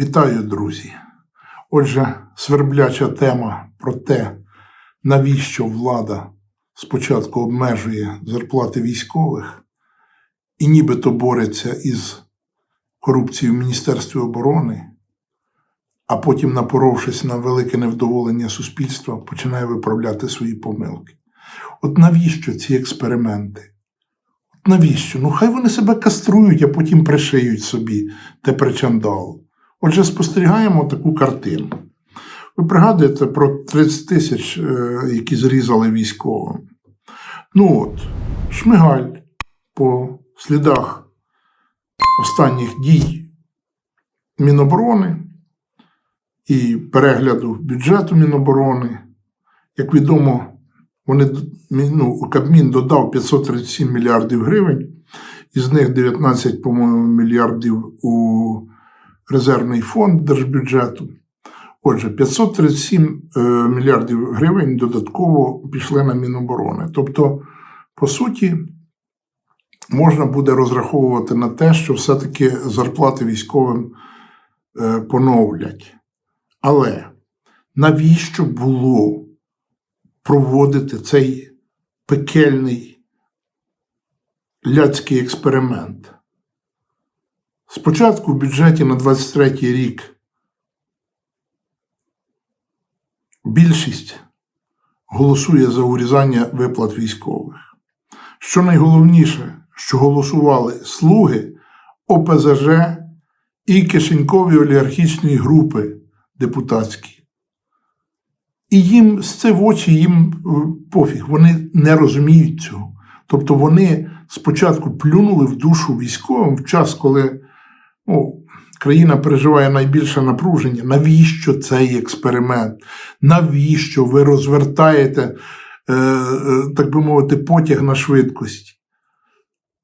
Вітаю, друзі! Отже, свербляча тема про те, навіщо влада спочатку обмежує зарплати військових і нібито бореться із корупцією в Міністерстві оборони, а потім, напоровшись на велике невдоволення суспільства, починає виправляти свої помилки. От навіщо ці експерименти? От навіщо? Ну, хай вони себе каструють, а потім пришиють собі те причандал. Отже, спостерігаємо таку картину. Ви пригадуєте про 30 тисяч, е, які зрізали військовим. Ну от, Шмигаль по слідах останніх дій Міноборони і перегляду бюджету Міноборони. Як відомо, вони, ну, Кабмін додав 537 мільярдів гривень, із них 19, по-моєму, мільярдів у резервний фонд держбюджету. Отже, 537 е, мільярдів гривень додатково пішли на Міноборони. Тобто, по суті, можна буде розраховувати на те, що все-таки зарплати військовим е, поновлять. Але навіщо було проводити цей пекельний ляцький експеримент? Спочатку в бюджеті на 23 рік більшість голосує за урізання виплат військових. Що найголовніше, що голосували слуги ОПЗЖ і кишенькові олігархічні групи депутатські. І їм з це в очі їм пофіг, вони не розуміють цього. Тобто вони спочатку плюнули в душу військовим в час, коли ну, країна переживає найбільше напруження. Навіщо цей експеримент? Навіщо ви розвертаєте, е, е, так би мовити, потяг на швидкості?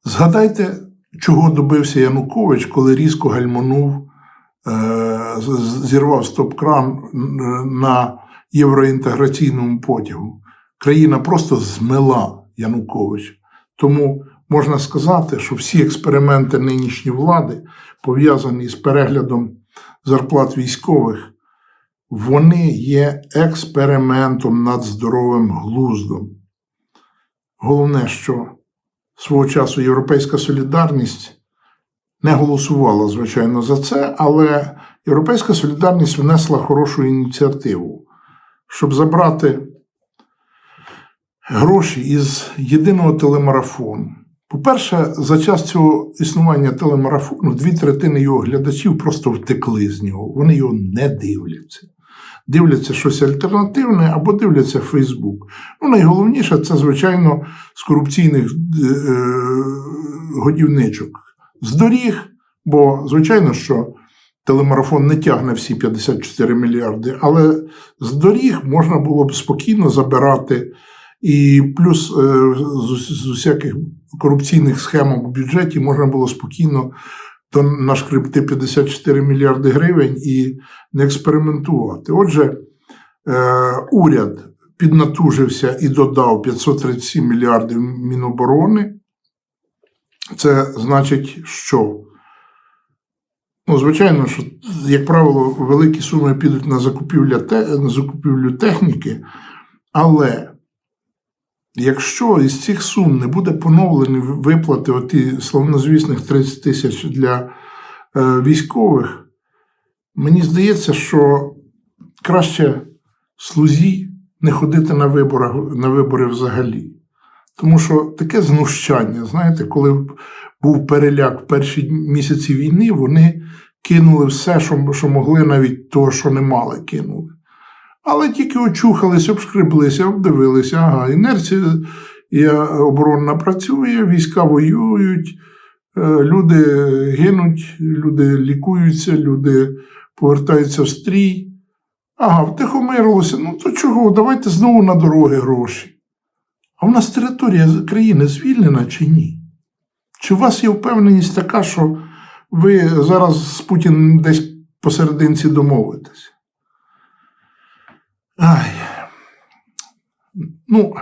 Згадайте, чого добився Янукович, коли різко гальманув, е, зірвав стоп-кран на євроінтеграційному потягу. Країна просто змила Януковича. Тому можна сказати, що всі експерименти нинішньої влади, пов'язані з переглядом зарплат військових, вони є експериментом над здоровим глуздом. Головне, що свого часу Європейська солідарність не голосувала, звичайно, за це, але Європейська солідарність внесла хорошу ініціативу, щоб забрати гроші із єдиного телемарафону. По-перше, за час цього існування телемарафону дві третини його глядачів просто втекли з нього. Вони його не дивляться. Дивляться щось альтернативне або дивляться Фейсбук. Ну, найголовніше це, звичайно, з корупційних е, годівничок. З доріг, бо, звичайно, що телемарафон не тягне всі 54 мільярди, але з доріг можна було б спокійно забирати. І плюс е, з усяких корупційних схемок в бюджеті можна було спокійно нашкребти 54 мільярди гривень і не експериментувати. Отже, е, уряд піднатужився і додав 537 мільярдів Міноборони. Це значить, що, ну, звичайно, що, як правило, великі суми підуть на закупівлю, на закупівлю техніки, але Якщо із цих сум не буде поновлені виплати оті словнозвісних 30 тисяч для е, військових, мені здається, що краще слузі не ходити на вибори, на вибори взагалі. Тому що таке знущання, знаєте, коли був переляк в перші місяці війни, вони кинули все, що що могли, навіть того, що не мали, кинули. Але тільки очухалися, обшкриблися, обдивилися, ага, інерція оборонна працює, війська воюють, е, люди гинуть, люди лікуються, люди повертаються в стрій. Ага, втихомирилося, ну то чого? Давайте знову на дороги гроші. А в нас територія країни звільнена чи ні? Чи у вас є впевненість така, що ви зараз з Путіним десь посерединці домовитесь? Ай. Ну,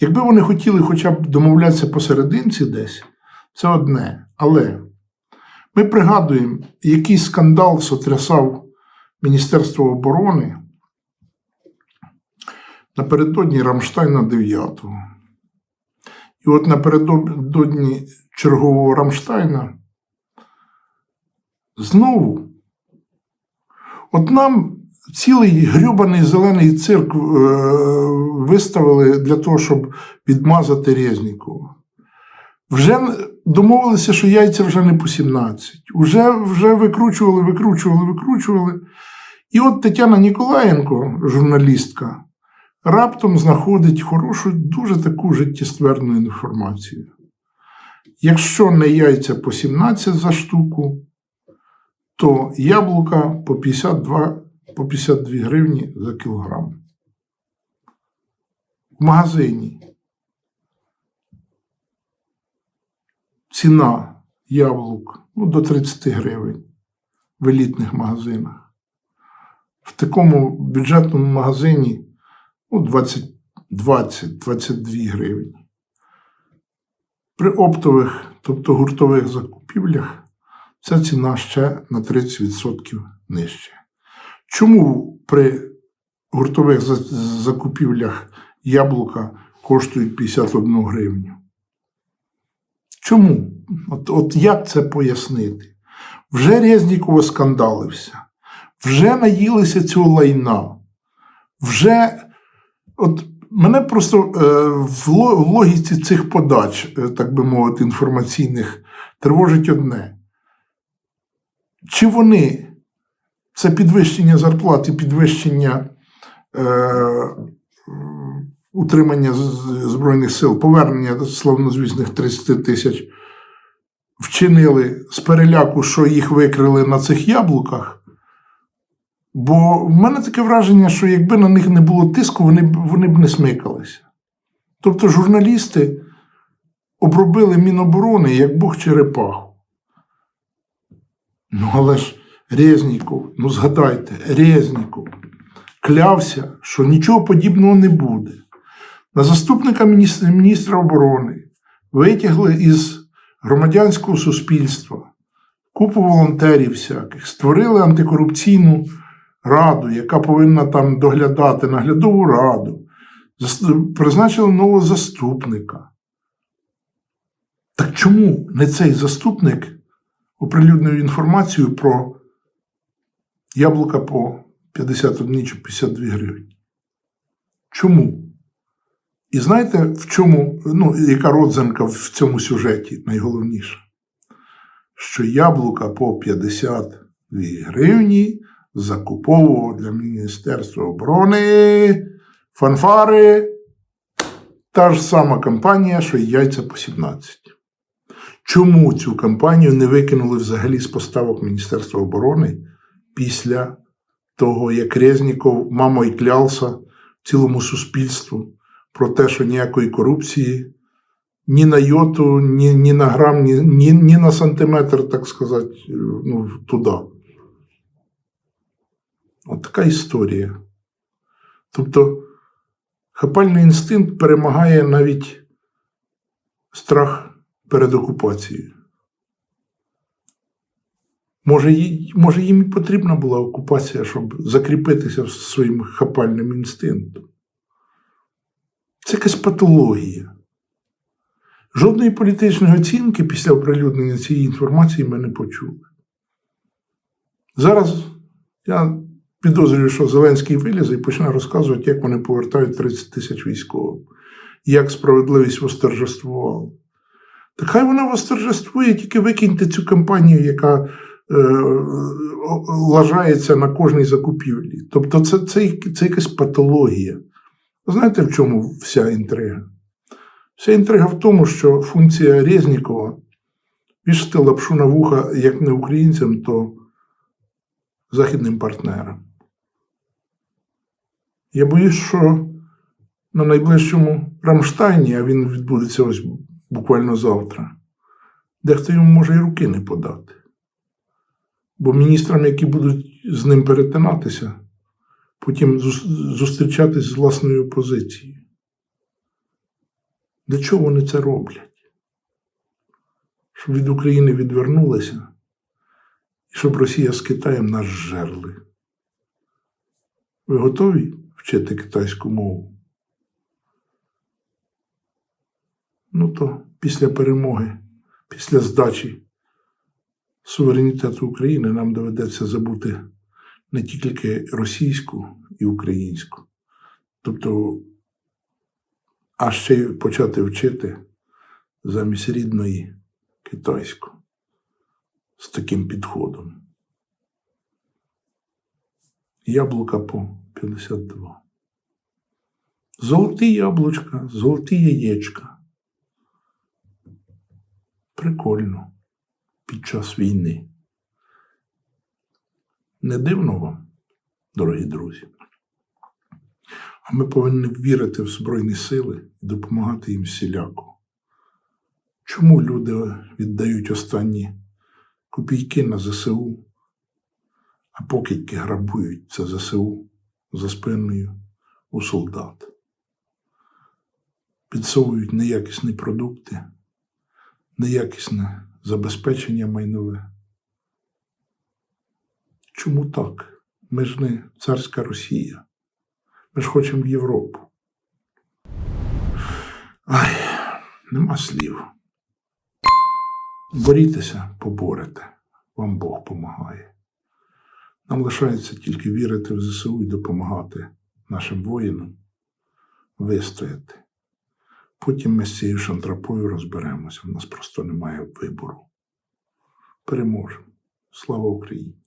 якби вони хотіли хоча б домовлятися посерединці десь, це одне. Але Ми пригадуємо, який скандал сотрясав Міністерство оборони напередодні Рамштайна 9. І от напередодні чергового Рамштайна знову от нам цілий грюбаний зелений цирк е, виставили для того, щоб відмазати Резнікова. Вже домовилися, що яйця вже не по 17. Вже, вже викручували, викручували, викручували. І от Тетяна Ніколаєнко, журналістка, раптом знаходить хорошу, дуже таку життєстверну інформацію. Якщо не яйця по 17 за штуку, то яблука по 52, по 52 гривні за кілограм. В магазині ціна яблук ну, до 30 гривень в елітних магазинах. В такому бюджетному магазині ну, 20-22 гривні. При оптових, тобто гуртових закупівлях, ця ціна ще на 30% нижча. Чому при гуртових закупівлях яблука коштують 51 гривню? Чому? От, от як це пояснити? Вже Резнікова скандалився, вже наїлися цього лайна, вже от мене просто е, в логіці цих подач, е, так би мовити, інформаційних, тривожить одне. Чи вони це підвищення зарплат і підвищення е, утримання Збройних сил, повернення славнозвісних 30 тисяч вчинили з переляку, що їх викрили на цих яблуках? Бо в мене таке враження, що якби на них не було тиску, вони вони б не смикалися. Тобто журналісти обробили Міноборони як Бог черепаху. Ну, але ж Резніков, ну згадайте, Резніков клявся, що нічого подібного не буде. На заступника міністра, оборони витягли із громадянського суспільства купу волонтерів всяких, створили антикорупційну раду, яка повинна там доглядати наглядову раду, призначили нового заступника. Так чому не цей заступник оприлюднив інформацію про яблука по 51 чи 52 гривні? Чому? І знаєте, в чому, ну, яка родзинка в цьому сюжеті найголовніша? Що яблука по 52 гривні закуповував для Міністерства оборони фанфари та ж сама компанія, що й яйця по 17. Чому цю компанію не викинули взагалі з поставок Міністерства оборони після того, як Резніков мамо й клявся цілому суспільству про те, що ніякої корупції ні на йоту, ні, ні на грам, ні, ні, ні на сантиметр, так сказати, ну, туди. От така історія. Тобто, хапальний інстинкт перемагає навіть страх перед окупацією. Може, їй, може, їм і потрібна була окупація, щоб закріпитися своїм хапальним інстинктом. Це якась патологія. Жодної політичної оцінки після оприлюднення цієї інформації ми не почули. Зараз я підозрюю, що Зеленський вилізе і почне розказувати, як вони повертають 30 тисяч військових, як справедливість восторжествувала. Так хай вона восторжествує, тільки викиньте цю кампанію, яка лажається на кожній закупівлі. Тобто це, це, це якась патологія. Знаєте, в чому вся інтрига? Вся інтрига в тому, що функція Резнікова вішати лапшу на вуха як не українцям, то західним партнерам. Я боюсь, що на найближчому Рамштайні, а він відбудеться ось буквально завтра, дехто йому може і руки не подати. Бо міністрам, які будуть з ним перетинатися, потім зустрічатись з власною опозицією. Для чого вони це роблять? Щоб від України відвернулися і щоб Росія з Китаєм нас жерли. Ви готові вчити китайську мову? Ну то після перемоги, після здачі суверенітету України нам доведеться забути не тільки російську і українську, тобто, а ще й почати вчити замість рідної китайську з таким підходом. Яблука по 52. Золоті яблучка, золоті яєчка. Прикольно під час війни. Не дивно вам, дорогі друзі. А ми повинні вірити в Збройні сили і допомагати їм всіляко. Чому люди віддають останні копійки на ЗСУ, а покидьки грабують це ЗСУ за спиною у солдат? Підсовують неякісні продукти, неякісне забезпечення майнове. Чому так? Ми ж не царська Росія. Ми ж хочемо в Європу. Ай, нема слів. Борітеся, поборете. Вам Бог помагає. Нам лишається тільки вірити в ЗСУ і допомагати нашим воїнам вистояти. Потім ми з цією шантрапою розберемося. У нас просто немає вибору. Переможемо. Слава Україні!